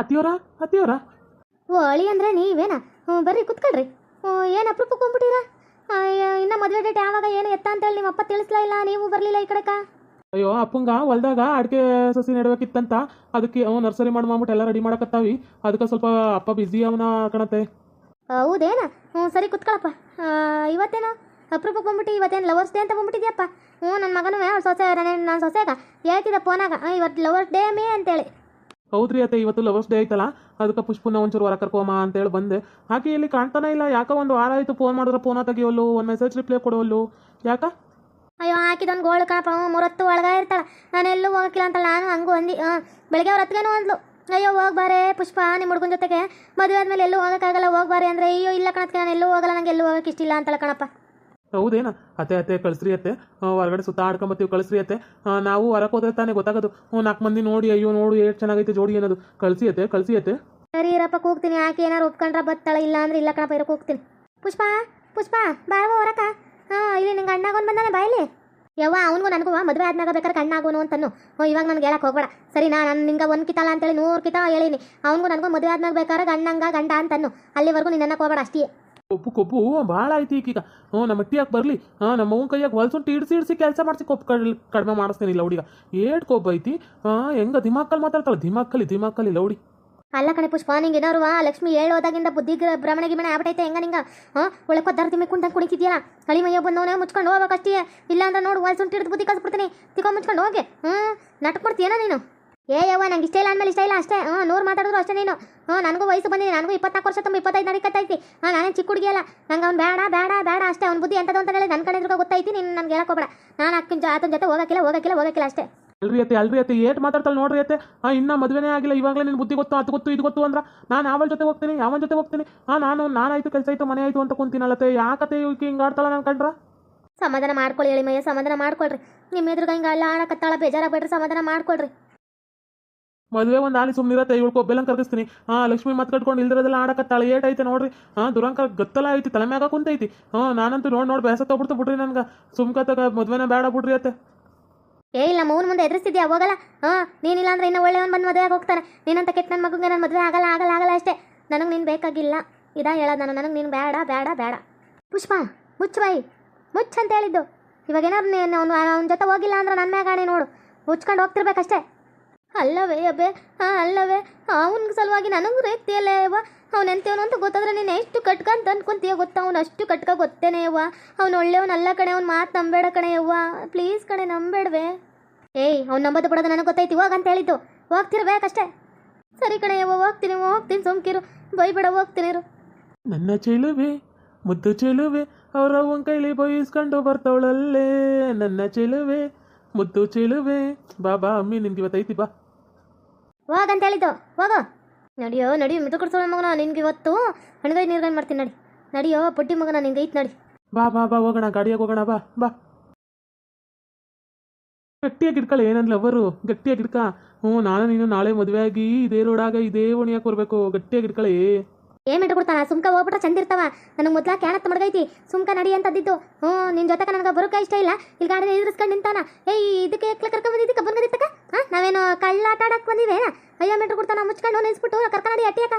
ಅತ್ತಿಯವರ ಅತ್ತಿಯವರ ಓ ಅಳಿ ಅಂದ್ರೆ ನೀವೇನಾ? ಹ್ಞೂ ಬರ್ರಿ ಕುತ್ಕೊಳ್ರಿ. ಹ್ಞೂ ಏನು ಅಪ್ರೂಪಕ್ಕೆ ಹೋಗ್ಬಿಟ್ಟಿರಾ ಇನ್ನ ಮದುವೆ ಡೇಟ್ ಯಾವಾಗ ಏನು ಎತ್ತ ಅಂತೇಳಿ ನಿಮ್ಮ ಅಪ್ಪ ತಿಳಿಸ್ಲಾ ಇಲ್ಲ? ನೀವು ಬರಲಿಲ್ಲ ಈ ಕಡೆಕ? ಅಯ್ಯೋ ಅಪ್ಪಂಗ ಹೊಲ್ದಾಗ ಅಡಿಕೆ ಸಸಿ ನೆಡ್ಬೇಕಿತ್ತಂತ. ಅದಕ್ಕೆ ಅವ್ ನರ್ಸರಿ ಮಾಡಿ ಮಾಡ್ಬಿಟ್ಟು ಎಲ್ಲ ರೆಡಿ ಮಾಡಕತ್ತಾವಿ. ಅದಕ್ಕೆ ಸ್ವಲ್ಪ ಅಪ್ಪ ಬಿಸಿ ಅವನ ಕಣತೆ. ಹೌದೇನ? ಹ್ಞೂ ಸರಿ ಕುತ್ಕೊಳಪ್ಪ. ಇವತ್ತೇನೋ ಇವತ್ತೇನು? ಅಪ್ರೂಪಕ್ಕೆ ಬಂದ್ಬಿಟ್ಟು ಇವತ್ತೇನು ಲವರ್ಸ್ ಡೇ ಅಂತ ಬಂದ್ಬಿಟ್ಟಿದ್ಯಪ್ಪ? ಹ್ಞೂ ನನ್ನ ಮಗನೂ ಅವ್ಳ ಸೊಸೆ ನನ್ನ ಸೊಸೆಗ. ಹೇಳ್ತಿದ್ದ ಫೋನಾಗ ಇವತ್ತು ಲವರ್ಸ್ ಡೇ ಮೇ ಅಂತೇಳಿ. ಹೌದ್ರಿ ಅತ್ತೆ ಇವತ್ತು ಲವರ್ಸ್ ಡೇ ಐತಲ್ಲ ಅದಕ್ಕೆ ಪುಷ್ಪನ ಒಂಚೂರು ಹೊರ ಕರ್ಕೋಮ ಅಂತೇಳಿ ಬಂದೆ. ಹಾಕಿ ಇಲ್ಲಿ ಕಾಣ್ತಾನೆ ಇಲ್ಲ ಯಾಕೋ ಒಂದು ವಾರ ಆಯಿತು ಫೋನ್ ಮಾಡಿದ್ರೆ ಫೋನ ತೆಗಿಯೋಲ್ಲು ಒಂದು ಮೆಸೇಜ್ ರಿಪ್ಲೈ ಕೊಡೋಲ್ಲು. ಯಾಕ? ಅಯ್ಯೋ ಹಾಕಿದೊಂದು ಗೋಳು ಹ್ಞೂ ಮೂರತ್ತು ಒಳಗ ಇರ್ತಾಳೆ. ನಾನು ಎಲ್ಲೂ ಹೋಗಕ್ಕಿಲ್ಲ ಅಂತಲ್ಲ ನಾನು ಹಂಗೂ ಅಂದು ಹಾಂ ಬೆಳಗ್ಗೆ ಅವ್ರ ಹತ್ಗೇನು ಅಂದ್ಲು. ಅಯ್ಯೋ ಹೋಗ್ಬಾರೆ ಪುಷ್ಪ ನಿಮ್ಮ ಹುಡುಗನ ಜೊತೆಗೆ. ಮದುವೆ ಆದಮೇಲೆ ಎಲ್ಲೂ ಹೋಗೋಕ್ಕಾಗಲ್ಲ ಹೋಗ್ಬಾರೆ ಅಂದರೆ ಅಯ್ಯೋ ಇಲ್ಲ ಕಣಕ್ಕೆ ನಾನು ಎಲ್ಲೂ ಹೋಗಲ್ಲ ನಂಗೆ ಎಲ್ಲೂ ಹೋಗಕ್ಕೆ ಇಷ್ಟಿಲ್ಲ ಅಂತಲ್ಲ ಕಣಪ್ಪ. ಹೌದೇನ? ಅತ್ತೆ ಅತ್ತೆ, ಕಳಿಸ್ರಿ ಅತ್ತೆ. ಹೊರಗಡೆ ಸುತ್ತ ಆಡ್ಕೊಂಬತ್ತೀವಿ, ಕಳಿಸ್ರಿ ಅತ್ತೆ. ನಾವು ಹೊರಕ್ ಹೋದ್ರೆ ತಾನೇ ಗೊತ್ತಾಗೋದು. ನಾಲ್ಕು ಮಂದಿ ನೋಡಿ, ಅಯ್ಯೋ, ನೋಡು ಎಷ್ಟು ಚೆನ್ನಾಗೈತೆ ಜೋಡಿ ಅನ್ನೋದು. ಕಳಿಸಿ ಅತ್ತೆ ಕಳಿಸಿ ಅತ್ತೆ. ಸರಿ ಇರಪ್ಪ ಕೂಗ್ತೀನಿ ಯಾಕೆ ಏನಾರು ಒಪ್ಕೊಂಡ್ರ ಬತ್ತಾಳ, ಇಲ್ಲ ಅಂದ್ರೆ ಇಲ್ಲ ಕಣಪ್ಪ ಇರೋ ಕೂಗ್ತೀನಿ ಪುಷ್ಪ ಪುಷ್ಪ ಬಾವ ಹೊರಕ. ಹಾ, ಇಲ್ಲಿ ನಿಂಗೆ ಅಣ್ಣಾಗೊಂದು ಬಂದಾನೆ ಬಾಯಲ್ಲಿ ಯವ್ವ, ಅವನಿಗೂ ನನಗೂ ಮದುವೆ ಆದ್ಮಾಗ ಬೇಕಾದ್ರೆ ಕಣ್ಣಾಗೋನು ಅಂತನು ಓ ಇವಾಗ ನನಗೆ ಹೇಳಕ್ಕೆ ಹೋಗ್ಬೇಡ. ಸರಿ ನಾನು ನಿಂಗೆ ಒಂದು ಕಿತಾಲ ಅಂತೇಳಿ, ನೂರು ಕಿತಾ ಹೇಳಿನಿ. ಅವನಿಗೂ ನನಗೂ ಮದುವೆ ಆದ್ಮಾಗ ಬೇಕಾದ್ರೆ ಗಂಡಂಗ, ಗಂಡ ಅಂತನು ಅಲ್ಲಿವರೆಗೂ ನಿನ್ನ ಹೋಗ್ಬೇಡ, ಅಷ್ಟೇ. ಕೊಬ್ಬು ಕೊಬ್ಬು ಭಾಳ ಐತಿ ಈಗೀಗ. ಹ್ಞೂ, ನಮ್ಮ ಅಟ್ಟಿಯಾಗ ಬರಲಿ? ಹಾಂ, ನಮ್ಮ ಅವ್ನ ಕೈಯಾಗ ಹೊಲ್ಸೊಂಟು ಇಡ್ಸಿ ಇಡ್ಸಿ ಕೆಲಸ ಮಾಡಿಸಿ ಕೊಬ್ಬು ಕಡ್, ಕಡಿಮೆ ಮಾಡಿಸ್ತೀನಿ ಲೌಡಿಗ ಏಟ್ ಕೊಬ್ಬು ಐತಿ? ಹಾಂ, ಹೆಂಗ ದಿಮಾಕಲ್ಲಿ ಮಾತಾಡ್ತಾಳೆ? ದಿಮಾಕಲ್ಲಿ ದಿಮಾಕಲ್ಲಿ ಲೌಡಿ ಅಲ್ಲ ಕಣೆ ಪುಷ್ಪ, ನಿಂಗೆ ಏನಾರು ಲಕ್ಷ್ಮಿ ಹೇಳೋದಾಗಿಂದ ಬುದ್ಧಿ ಭ್ರಮಣ ಗಿಮಣ ಆಗ್ಬಿಟ್ಟೈತೆ ಹೆಂಗ ನಿಂಗ? ಹಾಂ ಒಳ್ಳೆ ಕೊದ್ದಾರ ತಿಮ್ಮಿ ಕುಂತ ಕುಣಿತಿದ್ಯಲ್ಲ? ಕಳಿ ಮೈಯ ಬಂದವನೇ ಮುಚ್ಕೊಂಡು ಹೋಗ್ಬೇಕಷ್ಟೇ. ಇಲ್ಲ ಅಂದ್ರೆ ನೋಡು ಹೊಲ್ಸೊಂಟಿಡ್ದು ಬುದ್ಧಿ ಕಳ್ಸ್ಬಿಡ್ತೀನಿ ತಿಕೊಂಡು ಮುಚ್ಕೊಂಡು ಹೋಗಿ. ಹ್ಞೂ ನಾಟಕ ನೀನು? ಏ ಯವ್ವ ನಂಗೆ ಇಷ್ಟ ಇಲ್ಲ ಅಂದ್ಮೇಲೆ ಇಷ್ಟ ಇಲ್ಲ ಅಷ್ಟೇ. ಹ್ಞೂ ನೂರು ಮಾತಾಡಿದ್ರು ಅಷ್ಟೇ ನೀನು. ಹ್ಞೂ ನನಗೂ ವಯಸ್ಸು ಬಂದಿದೆ. ನನಗೂ ಇಪ್ಪತ್ನಾಲ್ಕು ವರ್ಷ ತುಂಬ ಇಪ್ಪತ್ತೈದು ನಡೀಕತ್ತೈತಿ ಹಾಂ ನಾನೇನು ಚಿಕ್ಕ ಹುಡುಗಿ ಅಲ್ಲ. ನಂಗೆ ಅವ್ನು ಬೇಡ ಬೇಡ ಬೇಡ ಅಷ್ಟೇ. ಅವ್ನು ಬುದ್ಧಿ ಎಂಥದ್ದು ಅಂತ ಹೇಳಿ ನನ್ನ ಕಡೆ ಗೊತ್ತೈತಿ ನೀನು ನನಗೆ ಹೇಳಕ್ಕೋಬೇಡ ನಾನು ಅಕ್ಕನ ಆತನ ಜೊತೆ ಹೋಗಕ್ಕಿಲ್ಲ ಹೋಗಕ್ಕಿಲ್ಲ ಹೋಗಕ್ಕಿಲ್ಲ ಅಷ್ಟೇ. ಅಲ್ರಿ ಅತ್ತೆ ಅಲ್ರಿ ಅತ್ತೆ ಏಟ್ ಮಾತಾಡ್ತಾಳೆ ನೋಡ್ರಿ ಅತ್ತೆ. ಹಾಂ ಇನ್ನೂ ಮದುವೆನೇ ಆಗಿಲ್ಲ. ಇವಾಗಲೇ ನಿನ್ನ ಬುದ್ಧಿ ಗೊತ್ತು ಅದು ಗೊತ್ತು ಇದು ಗೊತ್ತು ಅಂದ್ರೆ ನಾನು ಅವಳ ಜೊತೆ ಹೋಗ್ತೀನಿ ಯಾವನ ಜೊತೆ ಹೋಗ್ತೀನಿ? ಹಾಂ ನಾನು ನಾನಾಯ್ತು ಕೆಲಸ ಆಯ್ತು ಮನೆ ಆಯ್ತು ಅಂತ ಕುಂತೀನಲ್ಲತ್ತೆ. ಯಾಕತ್ತೆ ಇವಕ್ಕೆ ಹಿಂಗೆ ಆಡ್ತಾಳ ನಾನು ಕಂಡ್ರ? ಸಮಾಧಾನ ಮಾಡ್ಕೊಳ್ಳಿ ಹೇಳಿ ಮಯ್ಯ ಸಮಾಧಾನ ಮಾಡ್ಕೊಳ್ರಿ. ನಿಮ್ಮ ಎದುರುಗ ಹಿಂಗೆ ಅಲ್ಲ ಆಡಕತ್ತಾಳ ಬೇಜಾರಾಗ್ಬೇಡ್ರಿ ಸಮಾಧಾನ ಮಾಡ್ಕೊಳ್ರಿ. ಮದುವೆ ಒಂದು ಆಲಿ ಸುಮ್ಮನಿರತ್ತೆ ಇವಳು ಕೊಬ್ಬೆಲ್ಲಂಗೆ ಕರ್ಗಿಸ್ತೀನಿ ಹಾಂ ಲಕ್ಷ್ಮಿ ಮತ್ ಕಟ್ಕೊಂಡು ಇಲ್ದಿರೋದೆಲ್ಲ ಆಡಕತ್ತಾಳೆ ಏಟ್ ಐತೆ ನೋಡ್ರಿ. ಹಾಂ ದುರಂಕರ ಗತ್ತಲ ಐತಿ, ತಲೆ ಮ್ಯಾಗ ಕುಂತೈತಿ. ಹಾಂ, ನಾನಂತೂ ನೋಡಿ ನೋಡಿ ಬೇಸತ್ತ ತಗೊಬಿಡ್ತು ಬಿಡ್ರಿ ನನ್ಗೆ. ಸುಮ್ಕತ್ತಾಗ ಮದುವೆನ ಬೇಡ ಬಿಡ್ರಿ ಅತ್ತೆ. ಏ ಇಲ್ಲ ಮೌನ್ ಮುಂದೆ ಎದುರಿಸ್ತಿದ್ಯಾ? ಹೋಗಲ್ಲ. ಹಾಂ ನೀನಿಲ್ಲ ಅಂದ್ರೆ ಇನ್ನೂ ಒಳ್ಳೆಯವನ್ ಬಂದು ಮದುವೆ ಹೋಗ್ತಾನೆ. ನೀನಂತ ಕೆಟ್ಟ ನನ್ನ ಮಗುಗೆ ನನ್ನ ಮದುವೆ ಆಗಲ್ಲ ಆಗಲ್ಲ ಆಗಲ್ಲ ಅಷ್ಟೇ. ನನಗೆ ನೀನು ಬೇಕಾಗಿಲ್ಲ. ಇದಾ ಹೇಳೋದು ನಾನು. ನನಗೆ ನೀನು ಬೇಡ ಬೇಡ ಬೇಡ ಪುಷ್ಪ, ಮುಚ್ಚು ಬಾಯಿ. ಮುಚ್ಚು ಅಂತ ಹೇಳಿದ್ದು. ಇವಾಗ ಏನಾದ್ರು ನೀನು ಅವನು, ಅವನ ಜೊತೆ ಹೋಗಿಲ್ಲ ಅಂದ್ರೆ ನನ್ನ ಮ್ಯಾಗಾಣೆ ನೋಡು. ಮುಚ್ಕೊಂಡು ಹೋಗ್ತಿರ್ಬೇಕಷ್ಟೇ. ಅಲ್ಲವೇ ಅಬ್ಬೆ? ಹಾಂ ಅಲ್ಲವೇ? ಅವನ ಸಲುವಾಗಿ ನನಗೂ ರೇಗ್ತಿಯಲ್ಲ ಯವ್ವ ಅವನು ಎಂತೇವನು ಅಂತ ಗೊತ್ತಾದ್ರೆ ನೀನು ಎಷ್ಟು ಕಟ್ಕ ಅಂತ ಅನ್ಕೊಂತೀಯ ಗೊತ್ತಾ? ಅವ್ನು ಅಷ್ಟು ಕಟ್ಕ ಗೊತ್ತೇನೆ ಯವ್ವ ಅವ್ನು ಒಳ್ಳೆಯವನಲ್ಲ ಕಣೆ, ಅವ್ನು ಮಾತು ನಂಬೇಡ ಕಣೆ ಯವ್ವ ಪ್ಲೀಸ್ ಕಣೆ, ನಂಬೇಡವೆ. ಏಯ್, ಅವ್ನು ನಂಬದ ಬಿಡೋದು ನನಗೆ ಗೊತ್ತೈತಿ, ಹೋಗ ಅಂತ ಹೇಳಿದ್ದು. ಹೋಗ್ತಿರ್ಬೇಕಷ್ಟೇ ಸರಿ ಕಣೆ ಯವ್ವ ಹೋಗ್ತೀನಿ ಹೋಗ್ತೀನಿ, ಸುಮ್ಕಿರು. ಬೈಬೇಡ, ಹೋಗ್ತೀನಿ ಇರು. ನನ್ನ ಚೆಲುವೆ, ಮುದ್ದು ಚೆಲುವೆ, ಅವ್ರ ಅವನ ಕೈಲಿ ಬಯಸ್ಕೊಂಡು ಬರ್ತವಳಲ್ಲೇ. ನನ್ನ ಚೆಲುವೆ, ಮುದ್ದು ಚೆಲುವೆ. ಬಾ ಬಾ, ಅಮ್ಮಿ ನಿನ್ಗೆ ಇವತ್ತೈತಿ, ಬಾ. ಹೋಗಂತ ಹೇಳಿದ್ದು ಹೋಗು. ನಡಿಯೋ ನಡಿಯೋ ಮಿತು ಕೊಡ್ಸೋಳ ಮಗನ ನಿನ್ಗೆ ಇವತ್ತು. ಹಣಗೈ ನೀರ್ಗೈ ಮಾಡ್ತೀನಿ ನಡಿ. ನಡಿಯೋ ಪುಟ್ಟಿ ಮಗನ ನಿನ್ಗೆ ಐತ್ ನಡಿ. ಬಾ ಬಾ ಬಾ ಹೋಗೋಣ. ಗಾಡಿಯಾಗ ಹೋಗೋಣ. ಬಾ ಬಾ. ಗಟ್ಟಿಯಾಗಿ ಇಡ್ಕೊಳ್ಳಿ ಏನಂದ್ಲ ಅವರು ಗಟ್ಟಿಯಾಗಿ ಇಡ್ಕ ಹ್ಞೂ ನಾನು ನೀನು ನಾಳೆ ಮದುವೆ ಆಗಿ ಇದೇ ರೋಡಾಗ ಇದೇ ಓಣಿಯಾಗ ಬರಬೇಕು. ಗಟ್ಟಿಯಾಗಿ ಇಡ್ಕೊಳ್ಳಿ ಏನ್ ಮಿಟ್ಟು ಕೊಡ್ತಾನ? ಸುಮ್ಕ ಹೋಗ್ಬಿಟ್ರೆ ಚಂದ ಇರ್ತಾವ. ನನಗೆ ಮೊದ್ಲ ಕ್ಯಾಣತ್ ಮಡ್ಗೈತಿ. ಸುಮ್ಕ ನಡಿ ಅಂತದ್ದಿದ್ದು. ಹ್ಞೂ ನಿನ್ ಜೊತೆ ನನಗೆ ಬರೋಕೆ ಇಷ್ಟ ಇಲ್ಲ. ಇಲ್ಲಿ ಗಾಡಿ ಎದುರಿಸ್ಕೊಂಡು ನಿಂತಾನ. ಏಯ್ ಇದಕ್ಕೆ ಎಕ್ಲ ಕರ್ಕೊಂಡ್ ನಾವೇನು ಕಳ್ಳ ಆಟ ಆಡಕ್ ಬಂದಿವೇನ ಅಯ್ಯೋ ಮಿಟ್ಟು ಕೊಡ್ತಾನ ಮುಚ್ಕೊಂಡು ನಿಲ್ಸ್ಬಿಟ್ಟು ಕರ್ಕೊಂಡು ನಡಿ ಅಟ್ಟಿಯಕ್ಕ.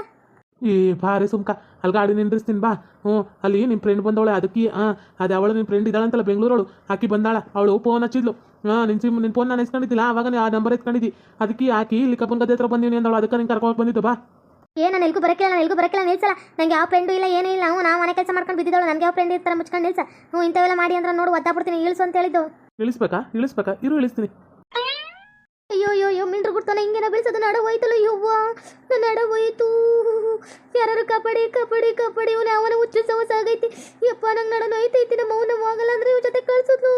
ಏ ಭಾರಿ ಸುಮ್ಕ. ಅಲ್ಲಿ ಗಾಡಿ ನಿಂದ್ರಿಸ್ತೀನಿ ಬಾ. ಹ್ಞೂ ಅಲ್ಲಿ ನಿಮ್ಮ ಫ್ರೆಂಡ್ ಬಂದವಳೆ ಅದಕ್ಕೆ ಹಾಂ ಅದು ಅವಳು ನಿಮ್ಮ ಫ್ರೆಂಡ್ ಇದ್ದಾಳಂತಲ್ಲ ಬೆಂಗಳೂರವಳು. ಆಕಿ ಬಂದಾಳ ಅವಳು ಫೋನ್ ಹಚ್ಚಿದ್ಲು. ಹಾಂ ನಿನ್ನ ಸಿಮ್ ನಿನ್ನ ಫೋನ್ ನಾನು ಇಸ್ಕೊಂಡಿದ್ದಿಲ್ಲ ಆವಾಗ ಆ ನಂಬರ್ ಎತ್ಕೊಂಡಿದ್ದಿ ಅದಕ್ಕೆ ಆಕಿ ಇಲ್ಲಿ ಕಬ್ಬನ್ ಗದ್ದೆ ಹತ್ರ ಬಂದೀನಿ ಅಂದವಳು ಅದಕ್ಕೆ ನಿಂಗೆ ಕರ್ಕೊಂಡು ಬಂದಿದ್ದು ಬಾ. ಏ ನಾನು ಎಲ್ಗೂ ಬರಕಿಲ್ಲ ನಾನು ಎಲ್ಗೂ ಬರಕಿಲ್ಲ ನಿಲ್ಸಲ್ಲ. ನಂಗೆ ಯಾವ ಫ್ರೆಂಡು ಇಲ್ಲ ಏನೂ ಇಲ್ಲ. ಹ್ಞೂ ನಾವು ಮನೆ ಕೆಲಸ ಮಾಡ್ಕೊಂಡು ಬಿದ್ದಿದ್ದಳು ನನಗೆ ಯಾವ ಫ್ರೆಂಡ್ ಇರ್ತಾರೆ ಮುಚ್ಕೊಂಡು ನಿಲ್ಸ. ಹ್ಞೂ ಇಂಥವೆಲ್ಲ ಮಾಡಿ ಅಂದ್ರೆ ನೋಡು ಒದ್ದಾಬಿಡ್ತೀನಿ ಇಳಿಸು ಅಂತ ಹೇಳಿದ್ದು. ಇಳಿಸ್ಬೇಕಾ ಇಳಿಸ್ಬೇಕಾ ಇರು ಇಳಿಸ್ತೀನಿ ಅಯ್ಯೋ ಅಯ್ಯೋ ಅಯ್ಯೋ ಮಿಂಡ್ರು ಬಿಡ್ತಾನೆ ಹಿಂಗೇನ ಬೀಳ್ಸೋದು ನಡ ಹೋಯ್ತಲ್ಲ ಯವ್ವ. ನನ್ನ ನಡ ಹೋಯ್ತು ಯಾರು ಕಬಡ್ಡಿ ಕಬಡ್ಡಿ ಕಬಡ್ಡಿ ಇವನು ಅವನ ಹುಚ್ಚು ಸವಸ ಆಗೈತಿ. ಯಪ್ಪ ನಂಗೆ ನಡ ನೋಯ್ತೈತಿ. ನಮ್ಮ ಅವನ ಹೋಗಲ್ಲ ಅಂದ್ರೆ ಇವ್ ಜೊತೆ ಕಳ್ಸೋದು.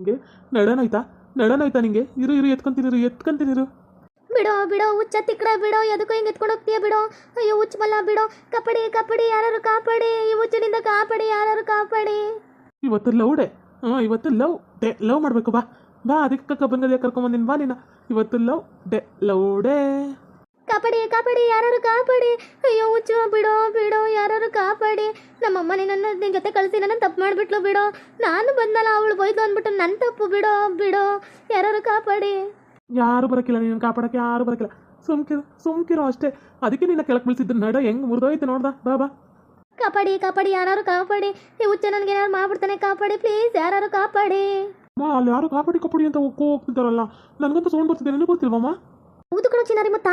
ನಿಂಗೆ ನಡನಾಯ್ತಾ? ನಡನಾಯ್ತಾ ನಿಂಗೆ? ಇರು ಇರು ಎತ್ಕೊಂತೀನಿ ಇರು ಬಿಡೋ ಬಿಡೋ ಹುಚ್ಚ ತಿಕ್ಕಡ ಬಿಡೋ. ಎದಕ್ಕೋ ಹಿಂಗೆ ಎತ್ಕೊಂಡು ಹೋಗ್ತೀಯ ಬಿಡೋ. ಅಯ್ಯೋ ಹುಚ್ಚ ಮಲ್ಲ ಬಿಡೋ. ಕಬಡ್ಡಿ ಕಬಡ್ಡಿ ಯಾರು ಕಾಪಾಡಿ. ಈ ಹುಚ್ಚಿನಿಂದ ಕಾಪಾಡಿ ಯಾರು ಕಾಪಾಡಿ. ಇವತ್ತು ಲವ್ ಡೇ. ಹಾಂ ಇವತ್ತು ಲವ್ ಡೇ. ಲವ್ ಮಾಡಬೇಕು ಬಾ. ಬಾ ಅದಕ್ಕೆ ಕಬ್ಬನ್ ಗದಿಯ ಕರ್ಕೊಂಬಂದಿನ ಬಾ ನೀನು. ಇವತ್ತು ಲವ್ ಡೇ ಲವ್ ಡೇ. ಕಾಪಾಡಿ ಕಾಪಾಡಿ ಯಾರು ಕಾಪಾಡಿ. ಅಯ್ಯೋ ಹುಚ್ಚು ಬಿಡೋ ಬಿಡೋ ಯಾರು ಕಾಪಾಡಿ. ನಮ್ಮಮ್ಮ ನನ್ನ ನಿನ್ನ ಜೊತೆ ಕಳಿಸಿ ನನ್ನ ತಪ್ಪು ಮಾಡಿಬಿಟ್ಲು ಬಿಡೋ. ನಾನು ಬಂದಲ್ಲ ಅವಳು ಬೈದು ಅಂದ್ಬಿಟ್ಟು ನನ್ನ ತಪ್ಪು ಬಿಡೋ ಬಿಡೋ. ಯಾರು ಕಾಪಾಡಿ. ಯಾರು ಬರಕಿಲ್ಲ ನೀನು ಕಾಪಾಡಕ್ಕೆ ಯಾರು ಬರಕಿಲ್ಲ. ಸುಮ್ಕಿರು ಸುಮ್ಕಿರೋ ಅಷ್ಟೇ. ಅದಕ್ಕೆ ನಿನ್ನ ಕೆಳಗೆ ಬೀಳ್ತಿದ್ದು ನಡ ಹೆಂಗ್ ಮುರಿದೋಯ್ತು ನೋಡ್ದ ಬಾ ಬಾ. ಕಾಪಾಡಿ ಕಾಪಾಡಿ ಯಾರು ಕಾಪಾಡಿ. ಈ ಹುಚ್ಚ ನನಗೆ ಏನಾರು ಮಾಡ್ಬಿಡ್ತಾನೆ ಕಾಪಾಡಿ. ಪ್ಲೀಸ್ ಯಾರು ಕಾಪಾಡಿ. ಮಾ, ಅಲ್ಲಿ ಯಾರು ಕಾಪಾಡಿ ಕಪಡಿ ಅಂತ ಒಕ್ಕೋ ಹೋಗ್ತಿದ್ದಾರಲ್ಲ. ನನಗಂತೂ ಸೌಂಡ್ ಬರ್ತಿದೆ, ನನಗೆ ಗೊತ್ತಿಲ್ವಮ್ಮ ಹೌದು ಕಣೋ ಚಿನ್ನಾರಿ, ಮತ್ತ?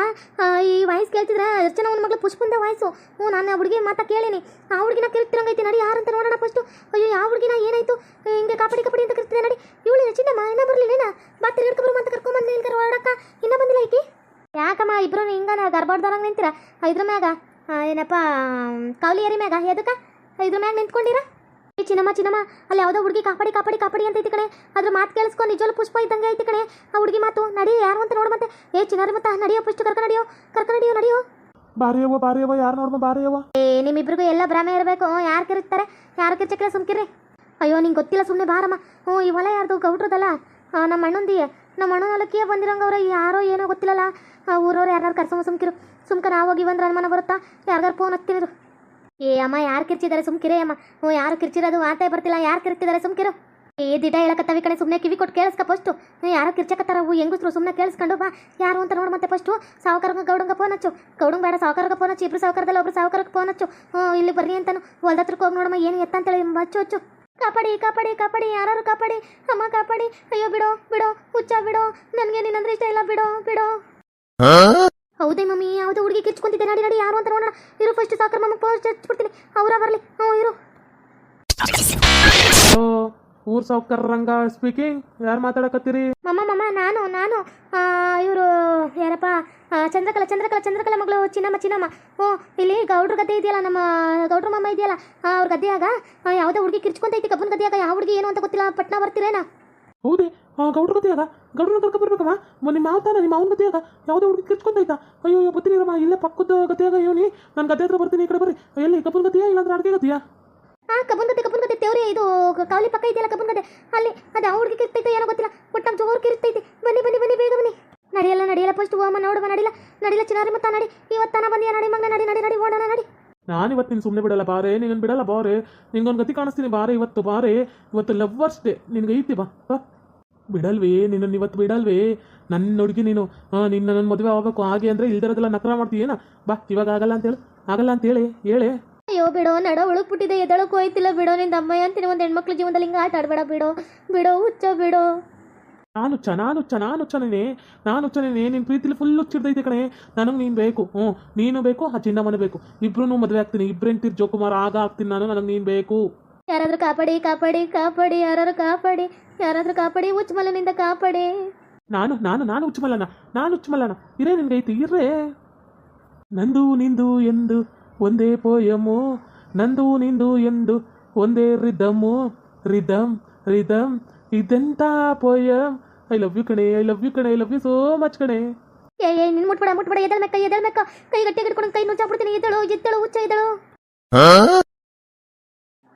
ಈ ವಾಯ್ಸ್ ಕೇಳ್ತಿದ್ರೆ ಅರ್ಚನ ಒಂದು ಮಗಳು ಪುಷ್ಪಂದ ವಾಯ್ಸು ಹ್ಞೂ, ನಾನು ಹುಡುಗಿ ಮಾತಾ ಕೇಳಿನಿ. ಆ ಹುಡುಗಿನ ಕಿರ್ತಿರಂಗೈತಿ ನಡಿ, ಯಾರಂತ ನೋಡೋಣ ಫಸ್ಟು ಅಯ್ಯೋ, ಯಾವ ಹುಡುಗಿನ, ಏನಾಯ್ತು? ಹಿಂಗೆ ಕಾಪಡಿ ಕಾಪಾಡಿ ಅಂತ ಕರಿತಿದೆ ನಡಿ. ಇವಳು ಚಿನ್ನಮ್ಮ, ಇನ್ನೂ ಬರಲಿಲ್ಲ ಬಾತ್ರಿ ಹಿಡ್ಕೊಬರು ಅಂತ ಕರ್ಕೊಂಬಂದು ಇಲ್ಲಿ ಹೊರಡಕ್ಕ ಇನ್ನೂ ಬಂದಿಲ್ಲ ಐತಿ ಯಾಕಮ್ಮ, ಇಬ್ರು ಹಿಂಗನ ಗರ್ಭಾಡ್ದವ್ರಂಗೆ ನಿಂತೀರ? ಇದ್ರ ಮ್ಯಾಗ? ಏನಪ್ಪ ಕೌಲಿಯರಿ ಮ್ಯಾಗ? ಎದಕ್ಕ? ಇದ್ರ ಮ್ಯಾಗ ನಿಂತ್ಕೊಂಡಿರ? ಏ ಚಿನ್ನಮ್ಮ ಚಿನ್ನಮ್ಮ ಅಲ್ಲಿ ಯಾವುದೋ ಹುಡುಗಿ ಕಾಪಾಡಿ ಕಾಪಾಡಿ ಕಾಪಾಡಿ ಅಂತ ಐತಿ ಕಣೆ. ಅದ್ರ ಮಾತು ಕೇಳಿಸ್ಕೊಂಡು ನಿಜವಲ್ಲ ಪುಷ್ಪ ಇದ್ದಂಗೆ ಐತಿ ಕಣೆ. ಆ ಹುಡುಗಿ ಮಾತು ನಡಿ ಯಾರು ಅಂತ ನೋಡು ಮತ್ತೆ. ಏ ಚಿನ್ನಾರಿ ಮತ್ತೆ ನಡಿಯೋ ಪುಷ್ಟು ಕರ್ಕ ನಡಿಯೋ ಕರ್ಕ ನಡಿಯೋ ನಡಿಯೋ. ಬಾರಿಯವ್ವ ಬಾರಿಯವ್ವ ಯಾರು ನೋಡ್ಮ ಬಾರಿಯವ್ವ ಏ ನಿಮ್ಮಿಬ್ರಿಗೂ ಎಲ್ಲ ಭ್ರಮೆ ಇರಬೇಕು. ಯಾರು ಕಿರಿತಾರೆ ಯಾರು ಕಿರ್ಚಕ್ರೆ ಸುಮ್ಕಿರಿ ಅಯ್ಯೋ ನಿಂಗೆ ಗೊತ್ತಿಲ್ಲ ಸುಮ್ಮನೆ ಬಾರಮ್ಮ. ಹ್ಞೂ ಈ ಹೊಲ ಯಾರ್ದು? ಗೌಡ್ರದಲ್ಲ? ನಮ್ಮ ಅಣ್ಣಂದಿ ನಮ್ಮ ಅಣ್ಣನ ಹೊಲಕ್ಕೆ ಬಂದಿರಂಗವ್ರ. ಯಾರೋ ಏನೋ ಗೊತ್ತಿಲ್ಲಲ್ಲ. ಊರವ್ರು ಯಾರು ಕರ್ಸಮ್ಮ ಸುಮ್ಕಿರು. ಸುಮ್ಕ ನಾವು ಹೋಗಿ ಬಂದ್ರೆ ಅನುಮಾನ ಬರುತ್ತಾ? ಯಾರ್ಗಾರು ಫೋನ್ ಹತ್ತಿರು ಏ, ಅಮ್ಮ, ಯಾರು ಕಿರ್ಚಿದ್ದಾರೆ ಸುಮ್ಕಿರೇ ಅಮ್ಮ. ಹ್ಞೂ, ಯಾರು ಕಿರ್ಚಿರೋದು? ವಾರ್ತೆ ಬರ್ತಿಲ್ಲ. ಯಾರು ಕಿರ್ತಿದ್ದಾರೆ ಸುಮ್ಕಿರು ಏ, ದಿಟ ಹೇಳಕತ್ತವಿ ಕಡೆ. ಸುಮ್ಮನೆ ಕಿವಿ ಕೊಟ್ಟು ಕೇಳಿಸ್ಕ ಫಸ್ಟು ಯಾರೋ ಕಿರ್ಚಕತ್ತಾರ? ಅವು ಹೆಂಗಸ್ರು ಸುಮ್ಮನೆ ಕೇಳಿಸ್ಕೊಂಡು ಬಾ. ಯಾರು ಅಂತ ನೋಡು ಮತ್ತೆ ಫಸ್ಟು ಸಾವುಕಾರಂಗ ಗೌಡಂಗ ಫೋನ್ ಹಚ್ಚು. ಗೌಡಂಗ ಬೇಡ, ಸಾವುಕಾರಗ ಫೋನ್ ಹಚ್ಚು. ಇಬ್ರು ಸಾವುಕಾರದಲ್ಲಿ, ಒಬ್ರು ಸಾವುಕಾರಕ್ಕೆ ಫೋನ್ ಹಚ್ಚು. ಇಲ್ಲಿ ಬರ್ರಿ ಅಂತಾನು. ಹೊಲ್ದತ್ರಕ್ಕೆ ಹೋಗಿ ನೋಡಮ್ಮ, ಏನು ಎತ್ತ ಅಂತೇಳಿ ಹಚ್ಚು ಹಚ್ಚು. ಕಾಪಾಡಿ ಕಾಪಾಡಿ ಕಾಪಾಡಿ. ಯಾರು ಕಾಪಾಡಿ? ಅಮ್ಮ, ಕಾಪಾಡಿ. ಅಯ್ಯೋ, ಬಿಡೋ ಬಿಡೋ. ಹುಚ್ಚ, ಬಿಡೋ. ನನಗೆ ನಿನ್ನಂದ್ರೆ ಇಷ್ಟ ಇಲ್ಲ. ಬಿಡೋ ಬಿಡೋ. ಹೌದೇ ಮಮ್ಮಿ ಯಾವುದೋ ಹುಡುಗಿ ಕಿರ್ಚ್ಕೊಂತಿದ್ದೆ ನಡಿ ನಡಿ ಯಾರು ಅಂತ ನೋಡೋಣ. ಇರು ಫಸ್ಟ್ ಸಾಕರ್ ಮಮ್ಮ ಫಸ್ಟ್ ಹಚ್ಬಿಡ್ತೀನಿ ಅವರ ಬರಲಿ. ಹ್ಞೂ ಇರು. ಓ ಊರ್ ಸಾವ್ಕಾರಂಗ ಸ್ಪೀಕಿಂಗ್ ಯಾರು ಮಾತಾಡಕತ್ತೀರಿ? ಮಮ್ಮ ಮಮ್ಮ ನಾನು ನಾನು. ಇವರು ಯಾರಪ್ಪ? ಆ, ಚಂದ್ರಕಲಾ ಚಂದ್ರಕಲಾ ಚಂದ್ರಕಲಾ ಮಗಳು ಚಿನ್ನಮ್ಮ ಚಿನ್ನಮ್ಮ. ಹ್ಞೂ ಇಲ್ಲಿ ಗೌಡ್ರ ಗದ್ದೆ ಇದೆಯಲ್ಲ ನಮ್ಮ ಗೌಡ್ರ ಮಮ್ಮ ಇದೆಯಲ್ಲ ಆ, ಅವ್ರ ಗದ್ದೆಯಾಗ ಆ, ಯಾವುದೋ ಹುಡುಗಿ ಕಿರ್ಚ್ಕೊಂತೈತಿ ಕಬ್ಬನ್ ಗದ್ದೆಯಾಗ ಯಾವ ಹುಡುಗಿ ಏನು ಅಂತ ಗೊತ್ತಿಲ್ಲ ಪಟ್ನಾ ಬರ್ತಿರೇನಾ? ಹೌದೇ ಗೌಡ್ರ ಗದ್ದೆಯಾಗ ಕರ್ಕ ಬರ್ಬೇಕಮ್ಮ ಮ- ನಿಮ್ಮ ಮಾತಾನ ನಿಮ್ಮ ಅವನ ಗತಿಯಾಗ ಯಾವುದೋ ಹುಡುಗಿ ಕಿರ್ಚ್ಕೊಂಡೈತಾ ಅಯ್ಯೋ ಅಯ್ಯೋ ಬರ್ತೀನಿರಮ್ಮ ಇಲ್ಲೇ ಪಕ್ಕದ ಗತಿಯಾಗ ಇವನಿ. ನಾನು ಗದ್ದೆ ಹತ್ರ ಬರ್ತೀನಿ ಈ ಕಡೆ ಬರ್ರಿ. ಎಲ್ಲಿ ಕಬ್ಬನ ಗತಿಯಾ ಇಲ್ಲಾಂದ್ರೆ ಅಡಿಗೆ ಗತಿಯಾ? ಹಾಂ ಕಬ್ಬನ್ ಗತಿ ಕಬ್ಬನ್ ಗತಿ ತೇವ್ರಿ ಇದು ಕಾಲಿ ಕಾವಲಿ ಪಕ್ಕ ಇದೆಯಲ್ಲ ಕಬ್ಬನ್ ಗದ್ದೆ ಅಲ್ಲಿ ಅದು ಆ ಹುಡುಗಿ ಕಿರ್ತೈತೆ ಏನೋ ಗೊತ್ತಿಲ್ಲ. ಒಟ್ಟ ನಮ್ಮ ಜೋರು ಕಿರ್ತೈತಿ. ಬನ್ನಿ ಬನ್ನಿ ಬನ್ನಿ ಬೇಗ ಬನ್ನಿ. ನಡಿಯಲ್ಲ ನಡಿಯಲ್ಲ ಫಸ್ಟ್ ಹೋಗಮ್ಮ ನೋಡುವ ನಡಿಲ್ಲ ನಡಿಲ್ಲ ಚಿನ್ನಾರಿ ಮತ್ತ ನಡಿ. ಇವತ್ತನ ಬಂದಿಯ ನಡಿ ಮಗನ ನಡಿ ನಡಿ ನಡಿ ಓಡೋಣ ನಡಿ. ನಾನು ಇವತ್ತು ನೀನು ಸುಮ್ಮನೆ ಬಿಡಲ್ಲ ಬಾರೆ ನಿನ್ನ ಬಿಡಲ್ಲ ಬಾರೆ. ನಿಂಗೊಂದು ಗತಿ ಕಾಣಿಸ್ತೀನಿ ಬಾರೆ ಇವತ್ತು ಬಾರೆ. ಇವತ್ತು ಲವ್ವರ್ಸ್ ಡೇ ನಿನ್ಗೆ ಐತಿ ಬಾ ಬಾ. ಬಿಡಲ್ವೇ? ನಿನ್ನನ್ನು ಇವತ್ತು ಬಿಡಲ್ವೇ? ನನ್ನ ಹುಡುಗಿ ನೀನು ನಿನ್ನ ನನ್ನ ಮದುವೆ ಆಗಬೇಕು. ಹಾಗೆ ಅಂದರೆ ಇಲ್ದಿರೋದೆಲ್ಲ ನಕರ ಮಾಡ್ತೀಯೇನ ಬಾ ಇವಾಗ ಆಗಲ್ಲ ಅಂತೇಳಿ ಆಗಲ್ಲ ಅಂತೇಳಿ ಹೇಳಿ. ಅಯ್ಯೋ ಬಿಡೋ ನಡ ಉಳುಕ್ಬಿಟ್ಟಿದೆ ಎದಳಕ್ಕೂ ಹೋಯ್ತಿಲ್ಲ ಬಿಡೋ. ನಿನ್ನ ಅಮ್ಮಯ್ಯ ಅಂತೀನಿ ಒಂದು ಹೆಣ್ಮಕ್ಳ ಜೀವನದಲ್ಲಿ ಹಿಂಗೆ ಆಟ ಆಡಬೇಡ ಬಿಡೋ. ಬಿಡೋ ಹುಚ್ಚ ಬಿಡೋ. ನಾನು ಹುಚ್ಚ ನಾನು ಹುಚ್ಚ ನಾನು ಹುಚ್ಚನೇನೆ ನಾನು. ಹುಚ್ಚನೇನೆ ನಿನ್ನ ಪ್ರೀತಿಲಿ ಫುಲ್ ಹುಚ್ಚಿಡ್ದೈತೆ ಕಣೆ. ನನಗೆ ನೀನು ಬೇಕು. ಹ್ಞೂ ನೀನು ಬೇಕು ಆ ಚಿನ್ನಮ್ಮನ ಬೇಕು. ಇಬ್ಬರೂ ಮದುವೆ ಆಗ್ತೀನಿ. ಇಬ್ರೆಂಟಿರ್ ಜೋಕುಮಾರ್ ಆಗ ಆಗ್ತೀನಿ ನಾನು. ನನಗೆ ನೀನು ಬೇಕು. ಯಾರಾದ್ರೂ ಕಾಪಾಡಿ ಕಾಪಾಡಿ ಕಾಪಾಡಿ ಯಾರಾದ್ರೂ ಕಾಪಾಡಿ ಯಾರಾದ್ರೂ ಕಾಪಾಡಿ ಉಚ್ಚಮಲನಿಂದ ಕಾಪಾಡಿ. ನಾನು ನಾನು ನಾನು ಉಚ್ಚಮಲನ ನಾನು ಉಚ್ಚಮಲನ ಇರೇ ನಿನ್ಗೈತಿ ಇರ್ರೇ. ನಂದು ನಿಂದು ಎಂದು ಒಂದೇ ಪೋಯಮು. ನಂದು ನಿಂದು ಎಂದು ಒಂದೇ ರಿದಮು. ರಿದಮ್ ರಿದಮ್ ಇದೆಂತ ಪೋಯಮ್. ಐ ಲವ್ ಯು ಕಣೆ ಐ ಲವ್ ಯು ಕಣೆ I love you so much ಕಣೆ. ಏ ಏ ನಿನ್ ಮುಟ್ಬೇಡ ಮುಟ್ಬೇಡ ಎದಲ್ ಮೆಕ್ಕ ಎದಲ್ ಮೆಕ್ಕ ಕೈ ಗಟ್ಟಿ ಹಿಡ್ಕೊಂಡು ಕೈ ನುಚ್ಚಾಬಿಡ್ತೀನಿ ಎದ್ದಳು ಎದ್ದಳು ಹುಚ್ಚ ಎದ್ದಳು.